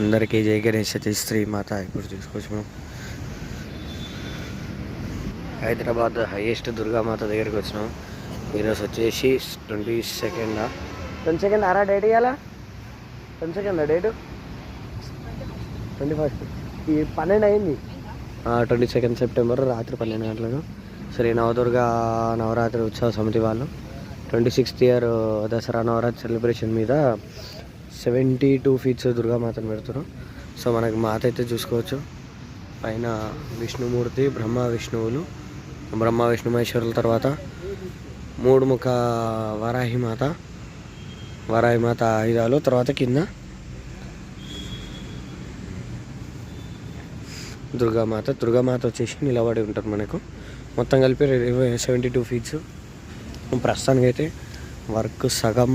అందరికీ జై గణేష్ శ్రీ మాత ఇప్పుడు చూసుకోవచ్చు మనం. హైదరాబాద్ హైయెస్ట్ దుర్గామాత దగ్గరికి వచ్చినాం. ఈరోజు వచ్చేసి ట్వంటీ సెకండ్. ట్వంటీ సెకండ్ ఆరా డేట్ ఇవ్వాలా twenty second date? Twenty first. ఈ పన్నెండు అయింది. ట్వంటీ సెకండ్ సెప్టెంబర్ రాత్రి పన్నెండు గంటలకు. శ్రీ నవదుర్గ నవరాత్రి ఉత్సవ సమితి వాళ్ళు. Twenty sixth year Dasara Navaratri celebration మీద సెవెంటీ టూ ఫీట్స్ దుర్గామాతను పెడుతున్నారు సో మనకి మాత అయితే చూసుకోవచ్చు. పైన విష్ణుమూర్తి బ్రహ్మ విష్ణువులు బ్రహ్మ విష్ణు మహేశ్వరుల తర్వాత మూడు ముఖ వరాహి మాత మాత ఆయుధాలు తర్వాత కింద దుర్గామాత దుర్గామాత వచ్చేసి నిలబడి ఉంటారు మనకు. మొత్తం కలిపి సెవెంటీ టూ ఫీట్స్ ప్రస్తుతానికి అయితే వర్క్ సగం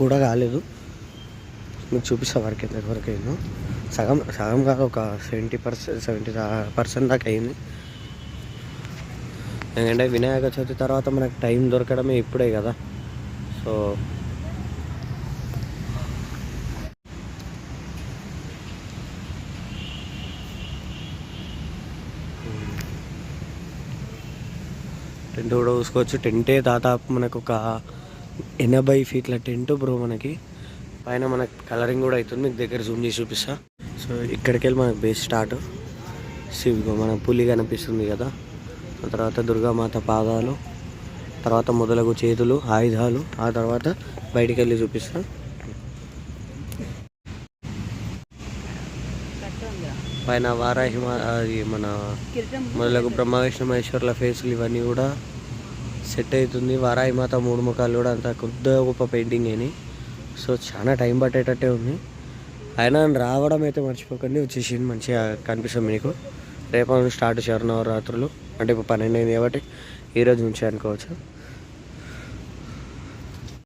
కూడా కాలేదు. మీకు చూపిస్తా వరకు ఎంత వరకు అయిందో సగం సగం కాదు ఒక సెవెంటీ పర్సెంట్ సెవెంటీ పర్సెంట్ దాకా అయింది. ఎందుకంటే వినాయక చవితి తర్వాత మనకు టైం దొరకడమే ఇప్పుడే కదా. సో టెంట్ కూడా చూసుకోవచ్చు టెంటే దాదాపు మనకు ఒక ఎనభై ఫీట్ల టెంట్ బ్రో మనకి. పైన మనకి కలరింగ్ కూడా అవుతుంది. మీకు దగ్గర జూమ్ చేసి చూపిస్తా. సో ఇక్కడికి వెళ్ళి మనకు బేస్ స్టార్ట్ శివుగా మన పులి కనిపిస్తుంది కదా. ఆ తర్వాత దుర్గామాత పాదాలు తర్వాత మొదలగు చేతులు ఆయుధాలు ఆ తర్వాత బయటికి వెళ్ళి చూపిస్తా. పైన వారాహి మన మొదలగు బ్రహ్మ విష్ణు మహేశ్వర్ల ఫేస్లు ఇవన్నీ కూడా సెట్ అవుతుంది. వారాహి మాత మూడు ముఖాలు కూడా అంత కొద్దిగా గొప్ప పెయింటింగ్ అని సో చాలా టైం పట్టేటట్టే ఉంది. అయినా రావడం అయితే మర్చిపోకండి. వచ్చేసి మంచిగా కనిపిస్తుంది మీకు. రేపు స్టార్ట్ శరణవరాత్రులు అంటే ఇప్పుడు పన్నెండు అయింది కాబట్టి ఈ రోజు నుంచి అనుకోవచ్చు.